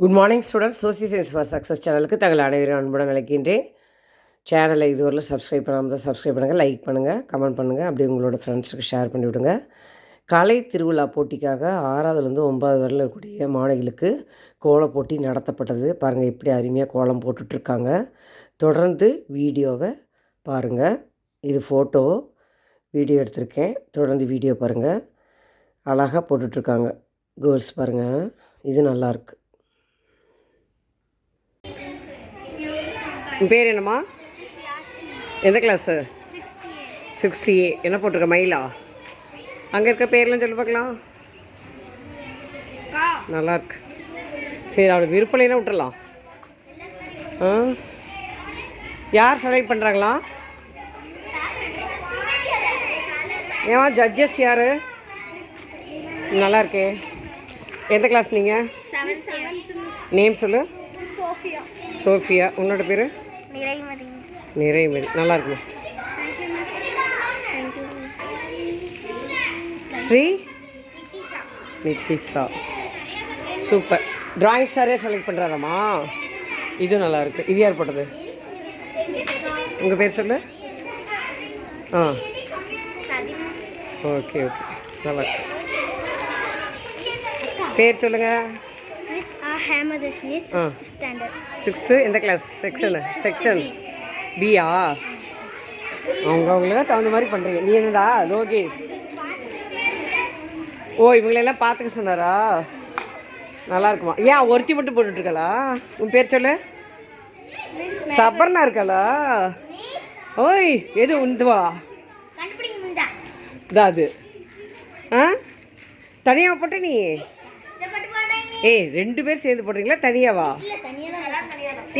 Good morning students social science for success சேனலுக்கு தங்கள் அனைவரும் அன்புடன் அழைக்கின்றேன். சேனலை இதுவரையில் சப்ஸ்கிரைப் பண்ணாமல் தான் சப்ஸ்கிரைப் பண்ணுங்கள் லைக் பண்ணுங்கள் கமெண்ட் பண்ணுங்கள் அப்படியே உங்களோட ஃப்ரெண்ட்ஸுக்கு ஷேர் பண்ணி விடுங்க. கலை திருவிழா போட்டிக்காக ஆறாவதுலேருந்து ஒன்பது வரையில் இருக்கக்கூடிய மாணவிகளுக்கு கோலம் போட்டி நடத்தப்பட்டது. பாருங்கள் எப்படி அருமையாக கோலம் போட்டுட்ருக்காங்க தொடர்ந்து வீடியோவை பாருங்கள் இது ஃபோட்டோ வீடியோ எடுத்திருக்கேன். தொடர்ந்து வீடியோ பாருங்கள் அழகாக போட்டுட்ருக்காங்க கேர்ள்ஸ் பாருங்கள் இது நல்லாயிருக்கு உன் பேர் என்னம்மா? எந்த கிளாஸு சிக்ஸ்டி ஏ என்ன போட்டிருக்க மயிலா? அங்கே இருக்க பேர்லாம் சொல்லி பார்க்கலாம். நல்லா இருக்கு. சரி அவளுக்கு விருப்பம் இல்லைன்னா விட்டுறலாம். ஆ? யார் செலக்ட் பண்ணுறாங்களா ஏமா ஜட்ஜஸ் யார்? நல்லா இருக்கே. எந்த கிளாஸ் நீங்கள் நேம் சொல்லு. சோஃபியா. சோஃபியா. உன்னோட பேர்? நிறைமதி நிறைமதி நல்லா இருக்குமா. ஸ்ரீ? நித்திஷா. சூப்பர். டிராயிங் சாரே செலக்ட் பண்ணுறாராம்மா இது நல்லா இருக்கு. இது யார் போட்டது? உங்கள் பேர் சொல்லு. ஆ. Okay okay. நல்லா இருக்கு. பேர் சொல்லுங்கள் ஹேமதர்ஷினி. சிக்ஸ்த் ஸ்டாண்டர்ட் சிக்ஸ்த்து எந்த கிளாஸ் செக்ஷனு செக்ஷன் பியா அவங்க அவங்கள தகுந்த மாதிரி பண்ணுறீங்க நீ என்னடா? லோகேஷ் ஓ இவங்களெல்லாம் பார்த்துக்க சொன்னாரா? நல்லா இருக்குமா? ஏன் ஒருத்தி மட்டும் போட்டுட்ருக்காளா? உன் பேர் சொல்லு. சபர்னா இருக்காளா? ஓய் எது உந்துவா? கண்டுபிடிங்க முந்தா இதா அது. ஆ? தனியாக போட்ட நீ? ஏய் ரெண்டு பேர் சேர்ந்து போடுறீங்களா? தனியாவா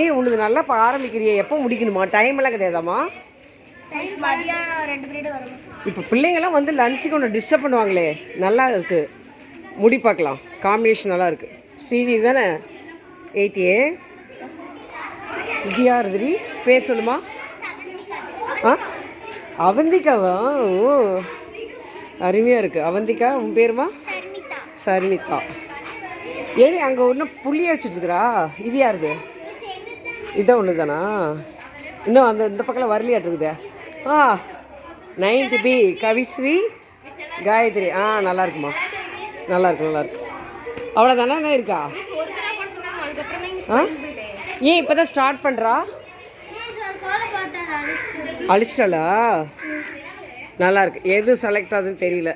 ஏய் உனக்கு நல்லா இப்போ ஆரம்பிக்கிறியே. எப்போ முடிக்கணுமா? டைம் எல்லாம் கிடையாதாம்மா? இப்போ பிள்ளைங்கெல்லாம் வந்து லஞ்சுக்கு ஒன்று டிஸ்டர்ப் பண்ணுவாங்களே. நல்லா இருக்கு. முடி பார்க்கலாம். காம்பினேஷன் நல்லா இருக்கு. ஸ்ரீநிதி தானே எயித்தியே இது யாருதுரி பேர் சொல்லுமா? ஆ? அவந்திகாவா? ஓ. அருமையாக இருக்குது அவந்திகா உன் பேருமா? சரிமிதா. ஏடி அங்கே ஒன்றும் புள்ளிய வச்சுட்டுருக்குறா இது யாருது? இதான் ஒன்று தானா இன்னும் அந்த இந்த பக்கம் வரலையாட்டுருக்குதே ஆ நைன்டி பி கவிஸ்ரீ காயத்ரி. ஆ நல்லா இருக்குமா? நல்லா இருக்கு நல்லா என்ன இருக்கா? ஆ? ஏன் இப்போ தான் ஸ்டார்ட் பண்ணுறா அழிச்சிட்டாளா நல்லாயிருக்கு எது செலக்ட் ஆகுதுன்னு தெரியல.